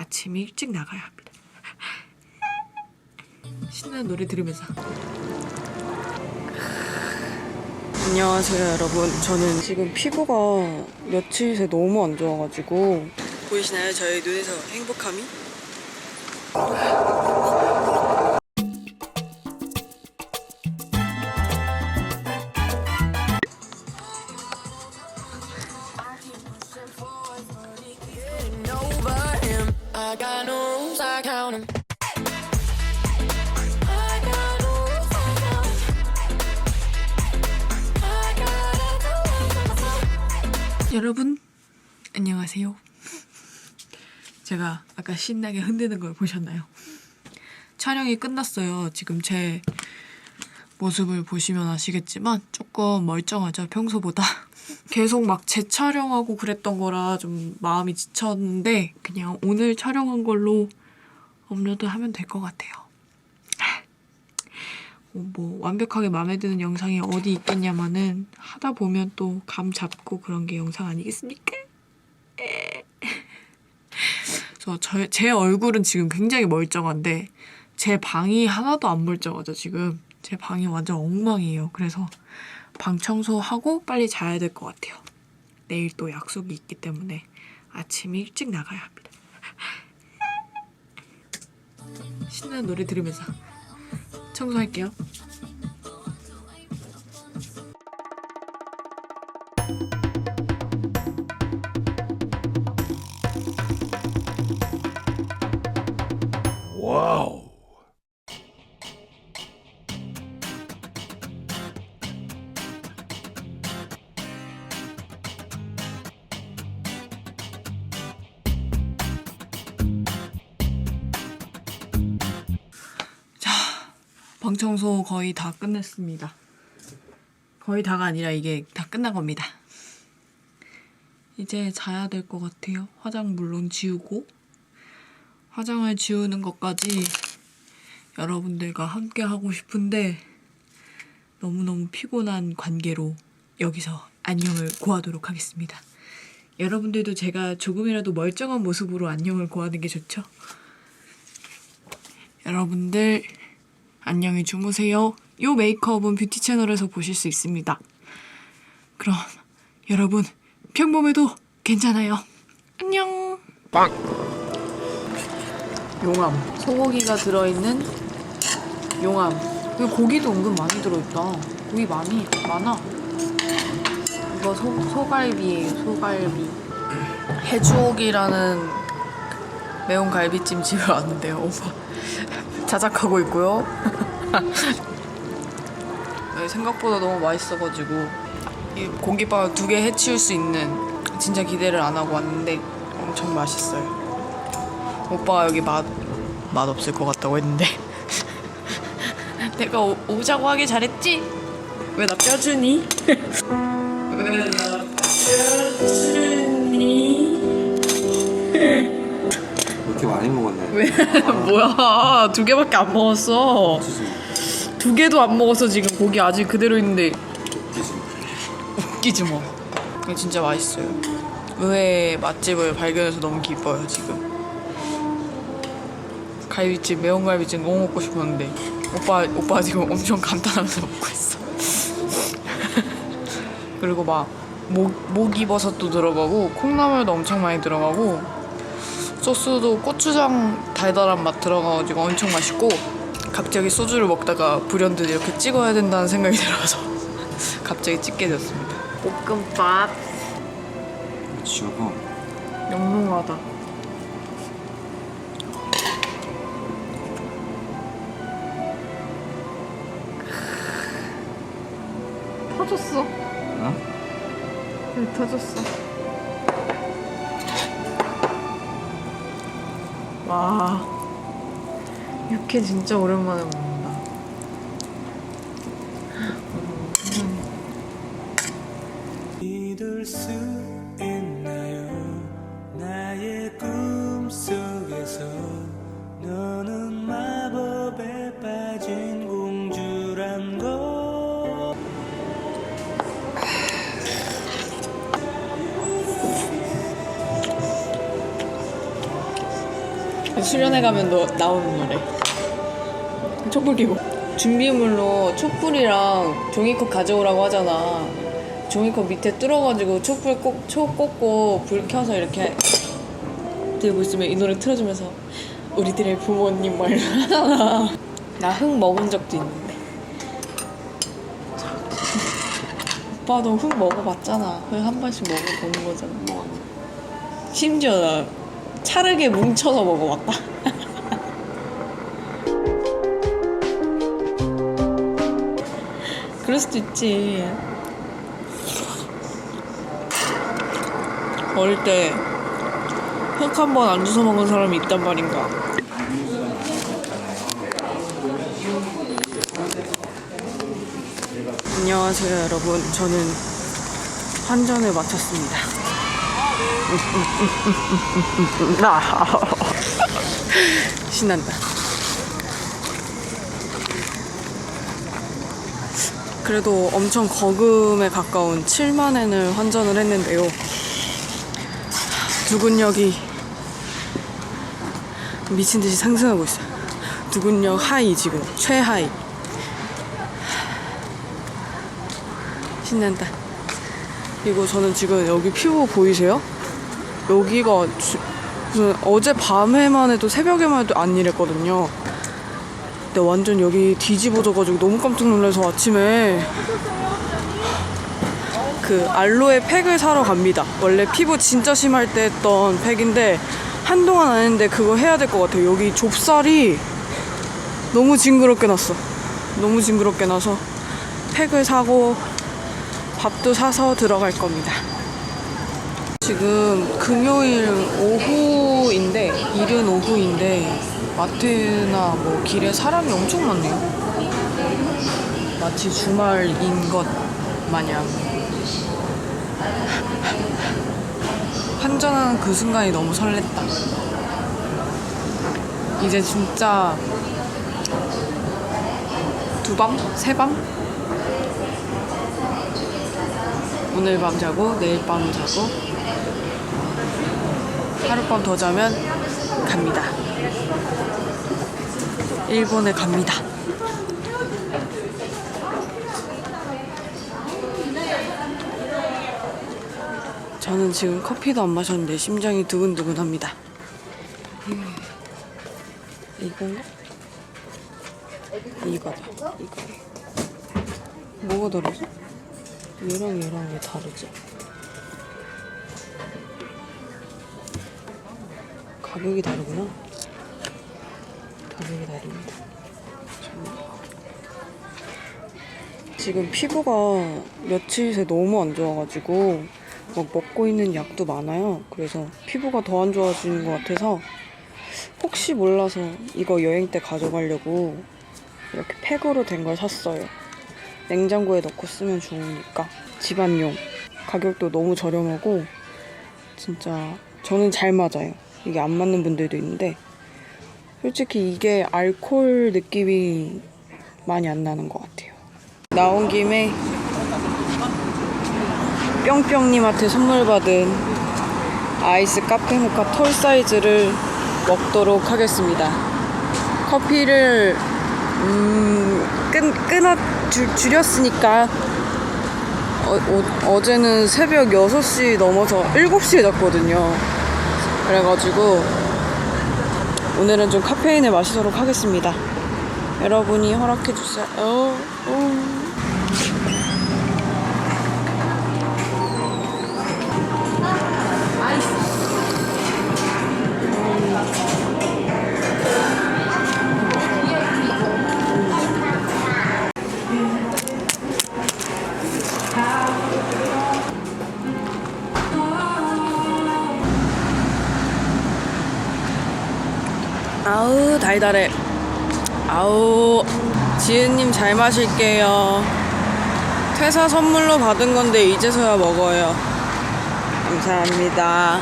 아침 일찍 나가야 합니다. 신나는 노래 들으면서. 안녕하세요 여러분. 저는 지금 피부가 며칠 새 너무 안 좋아가지고 보이시나요? 저의 눈에서 행복함이? Got everyone 여러분 안녕하세요. 제가 아까 신나게 흔드는 걸 보셨나요? 촬영이 끝났어요. 지금 제 모습을 보시면 아시겠지만 조금 멀쩡하죠 평소보다. 계속 막 재촬영하고 그랬던 거라 좀 마음이 지쳤는데 그냥 오늘 촬영한 걸로 업로드 하면 될 것 같아요. 어, 뭐 완벽하게 마음에 드는 영상이 어디 있겠냐마는 하다 보면 또 감 잡고 그런 게 영상 아니겠습니까? 에. 그래서 저, 제 얼굴은 지금 굉장히 멀쩡한데 제 방이 하나도 안 멀쩡하죠 지금 제 방이 완전 엉망이에요 그래서 방 청소하고 빨리 자야 될 것 같아요 내일 또 약속이 있기 때문에 아침 일찍 나가야 합니다 신나는 노래 들으면서 청소할게요. 방 청소 거의 다 끝냈습니다. 거의 다가 아니라 이게 다 끝난 겁니다. 이제 자야 될 것 같아요. 화장 물론 지우고 화장을 지우는 것까지 여러분들과 함께 하고 싶은데 너무너무 피곤한 관계로 여기서 안녕을 고하도록 하겠습니다. 여러분들도 제가 조금이라도 멀쩡한 모습으로 안녕을 고하는 게 좋죠? 여러분들 안녕히 주무세요. 요 메이크업은 뷰티 채널에서 보실 수 있습니다. 그럼 여러분 평범해도 괜찮아요. 안녕. 빵. 용암 소고기가 들어있는 용암. 그 고기도 은근 많이 들어있다. 고기 많이 많아. 이거 소, 소갈비예요. 소갈비. 해주옥이라는 매운 갈비찜 집을 왔는데요. 오빠 자작하고 있고요. 네, 생각보다 너무 맛있어가지고 이 공깃밥 두 개 해치울 수 있는 진짜 기대를 안 하고 왔는데 엄청 맛있어요. 오빠가 여기 맛, 맛 없을 것 같다고 했는데 내가 오, 오자고 하길 잘했지? 왜 나 뼈주니? 왜 나 뼈주니? 많이 먹었네. 왜? 뭐야? 두 개밖에 안 먹었어. 두 개도 안 먹었어 지금 고기 아직 그대로 있는데 웃기지 뭐 이거 진짜 맛있어요. 의외의 맛집을 발견해서 너무 기뻐요 지금? 갈비찜 매운 갈비찜 너무 먹고 싶었는데 오빠 오빠 지금 엄청 감탄하면서 먹고 있어. 그리고 막 목, 목이버섯도 들어가고 콩나물도 엄청 많이 들어가고 소스도 고추장 달달한 맛 들어가가지고 엄청 맛있고 갑자기 소주를 먹다가 불현듯 이렇게 찍어야 된다는 생각이 들어서 갑자기 찍게 됐습니다. 볶음밥 지우고 영롱하다. 터졌어. 어? 네, 터졌어. 와, 육회 진짜 오랜만에 먹는다. 믿을 수 있나요 수련회 가면 너 나오는 노래. 촛불 끼고. 준비물로 촛불이랑 종이컵 가져오라고 하잖아. 종이컵 밑에 뚫어가지고 촛불 꼭, 초 꽂고 불 켜서 이렇게 들고 있으면 이 노래 틀어주면서 우리들의 부모님 말 하잖아. 나 흙 먹은 적도 있는데. 오빠도 흙 먹어봤잖아. 흙 한 번씩 먹어보는 거잖아. 심지어 나 차르게 뭉쳐서 먹어봤다. 그럴 수도 있지. 어릴 때 흙 한 번 안 주워 먹은 사람이 있단 말인가. 안녕하세요 여러분. 저는 환전을 마쳤습니다. 신난다. 그래도 엄청 거금에 가까운 7만 엔을 환전을 했는데요. 두근역이 미친 듯이 상승하고 있어요. 두근역 하이 지금 최하이. 신난다. 그리고 저는 지금 여기 피부 보이세요? 여기가 주- 무슨 어제 밤에만 해도 새벽에만 해도 안 이랬거든요. 근데 완전 여기 뒤집어져가지고 너무 깜짝 놀라서 아침에 그 알로에 팩을 사러 갑니다. 원래 피부 진짜 심할 때 했던 팩인데 한동안 안 했는데 그거 해야 될 것 같아요. 여기 좁쌀이 너무 징그럽게 났어. 너무 징그럽게 나서 팩을 사고 밥도 사서 들어갈 겁니다. 지금 금요일 오후인데 이른 오후인데 마트나 뭐 길에 사람이 엄청 많네요. 마치 주말인 것 마냥 환전하는 그 순간이 너무 설렜다. 이제 진짜 두 밤? 세 밤? 오늘 밤 자고 내일 밤 자고 하룻밤 더 자면 갑니다. 일본에 갑니다. 저는 지금 커피도 안 마셨는데 심장이 두근두근합니다. 음, 이건가? 이거다. 이거. 뭐가 다르지? 얘랑 얘랑 왜 다르지? 가격이 다르구나. 가격이 다릅니다. 지금 피부가 며칠 새 너무 안 좋아가지고 막 먹고 있는 약도 많아요. 그래서 피부가 더 안 좋아지는 것 같아서 혹시 몰라서 이거 여행 때 가져가려고 이렇게 팩으로 된 걸 샀어요. 냉장고에 넣고 쓰면 좋으니까 집안용 가격도 너무 저렴하고 진짜 저는 잘 맞아요. 이게 안 맞는 분들도 있는데 솔직히 이게 알코올 느낌이 많이 안 나는 것 같아요. 나온 김에 뿅뿅님한테 선물 받은 아이스 카페모카 톨 사이즈를 먹도록 하겠습니다. 커피를 음, 끈, 끊어 줄, 줄였으니까 어, 제는 새벽 6시 넘어서 7시에 잤거든요. 그래가지고 오늘은 좀 카페인을 마시도록 하겠습니다. 여러분이 허락해주세요. 달달해 아우 지은님 잘 마실게요 퇴사 선물로 받은 건데 이제서야 먹어요 감사합니다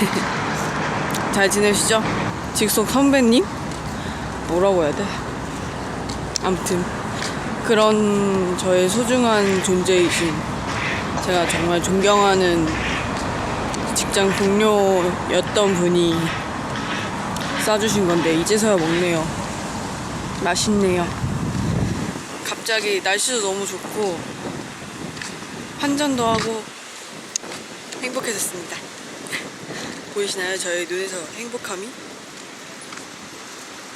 잘 지내시죠? 직속 선배님? 뭐라고 해야 돼? 아무튼 그런 저의 소중한 존재이신 제가 정말 존경하는 직장 동료였던 분이 싸주신 건데 이제서야 먹네요. 맛있네요. 갑자기 날씨도 너무 좋고 환전도 하고 행복해졌습니다. 보이시나요? 저의 눈에서 행복함이?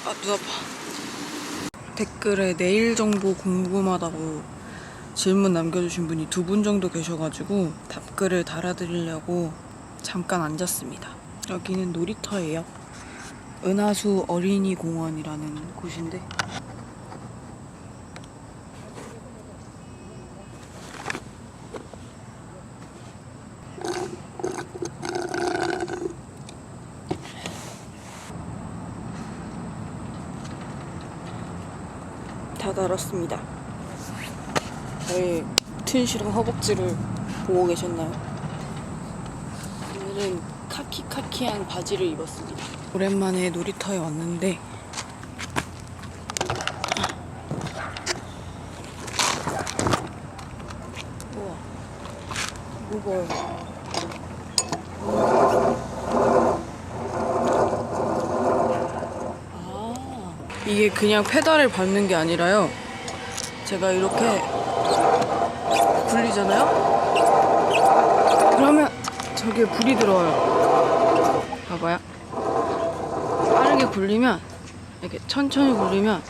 아, 눈 아파. 댓글에 내일 정보 궁금하다고 질문 남겨주신 분이 두 분 정도 계셔가지고 답글을 달아드리려고 잠깐 앉았습니다. 여기는 놀이터예요. 은하수 어린이 공원이라는 곳인데 다 달았습니다. 저의 튼실한 허벅지를 보고 계셨나요? 오늘은 카키카키한 바지를 입었습니다. 오랜만에 놀이터에 왔는데 우와 무거워요. 아 이게 그냥 페달을 밟는 게 아니라요. 제가 이렇게 굴리잖아요? 그러면 저기에 불이 들어와요. 봐봐요. 빠르게 굴리면, 이렇게 천천히 굴리면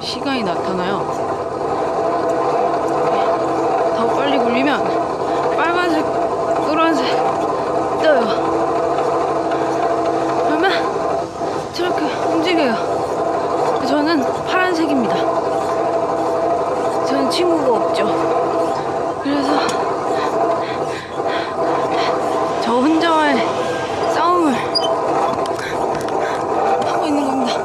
시간이 나타나요. 더 빨리 굴리면 빨간색, 노란색 떠요. 그러면 저렇게 움직여요. 저는 파란색입니다. 저는 친구가 없죠. 그래서 저 혼자와의 싸움을 하고 있는 겁니다.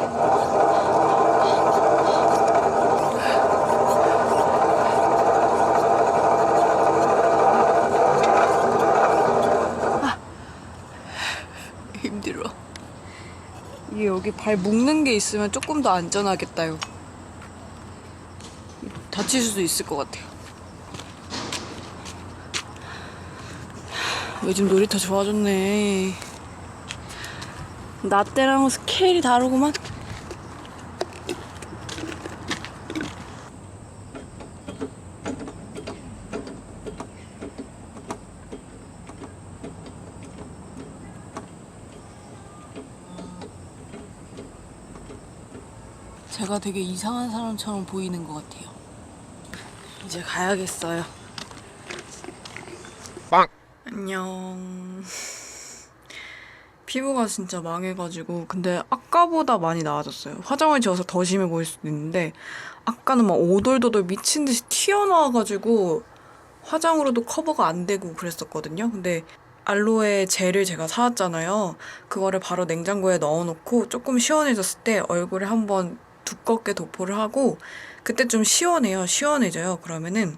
아. 힘들어. 이게 여기 발 묶는 게 있으면 조금 더 안전하겠다요. 다칠 수도 있을 것 같아요. 요즘 놀이터 좋아졌네. 나 때랑 스케일이 다르구만. 제가 되게 이상한 사람처럼 보이는 것 같아요. 이제 가야겠어요. 안녕. 피부가 진짜 망해가지고 근데 아까보다 많이 나아졌어요. 화장을 지어서 더 심해 보일 수도 있는데 아까는 막 오돌도돌 미친 듯이 튀어나와가지고 화장으로도 커버가 안 되고 그랬었거든요. 근데 알로에 젤을 제가 사왔잖아요. 그거를 바로 냉장고에 넣어놓고 조금 시원해졌을 때 얼굴에 한번 두껍게 도포를 하고 그때 좀 시원해요. 시원해져요. 그러면은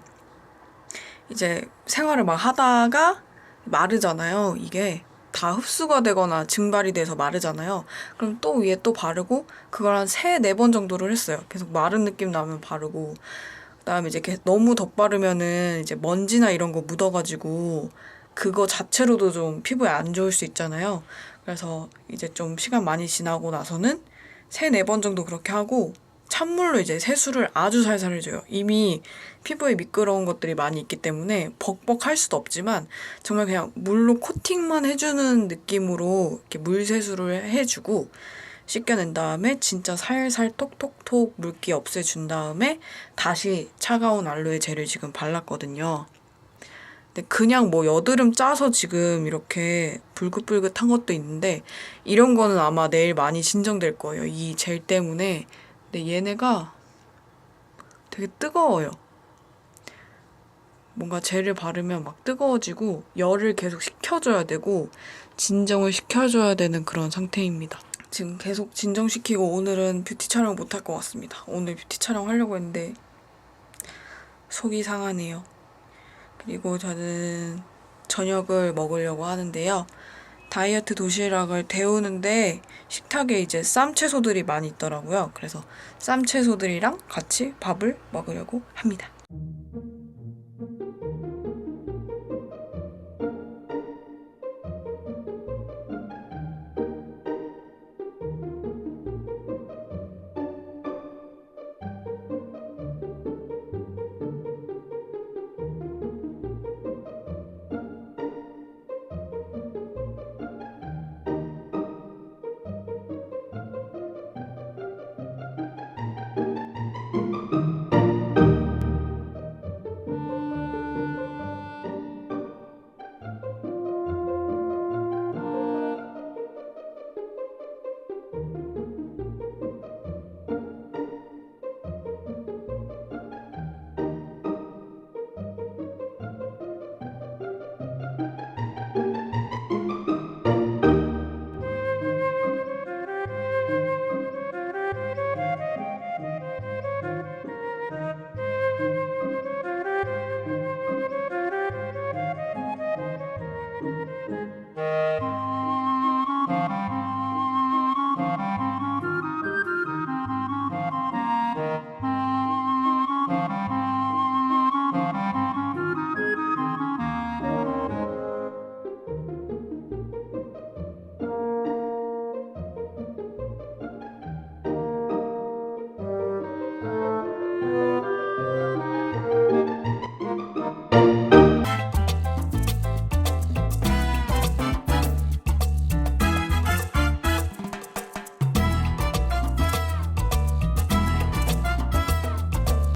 이제 생활을 막 하다가 마르잖아요. 이게 다 흡수가 되거나 증발이 돼서 마르잖아요. 그럼 또 위에 또 바르고 그걸 한 세 네 번 정도를 했어요. 계속 마른 느낌 나면 바르고 그다음에 이제 너무 덧바르면은 이제 먼지나 이런 거 묻어가지고 그거 자체로도 좀 피부에 안 좋을 수 있잖아요. 그래서 이제 좀 시간 많이 지나고 나서는 세 네 번 정도 그렇게 하고 찬물로 이제 세수를 아주 살살 해줘요. 이미 피부에 미끄러운 것들이 많이 있기 때문에 벅벅할 수도 없지만 정말 그냥 물로 코팅만 해주는 느낌으로 이렇게 물 세수를 해주고 씻겨낸 다음에 진짜 살살 톡톡톡 물기 없애준 다음에 다시 차가운 알로에 젤을 지금 발랐거든요. 근데 그냥 뭐 여드름 짜서 지금 이렇게 불긋불긋한 것도 있는데 이런 거는 아마 내일 많이 진정될 거예요. 이 젤 때문에. 근데 얘네가 되게 뜨거워요. 뭔가 젤을 바르면 막 뜨거워지고 열을 계속 식혀줘야 되고 진정을 시켜줘야 되는 그런 상태입니다. 지금 계속 진정시키고 오늘은 뷰티 촬영 못할 것 같습니다. 오늘 뷰티 촬영 하려고 했는데 속이 상하네요. 그리고 저는 저녁을 먹으려고 하는데요. 다이어트 도시락을 데우는데 식탁에 이제 쌈 채소들이 많이 있더라고요. 그래서 쌈 채소들이랑 같이 밥을 먹으려고 합니다.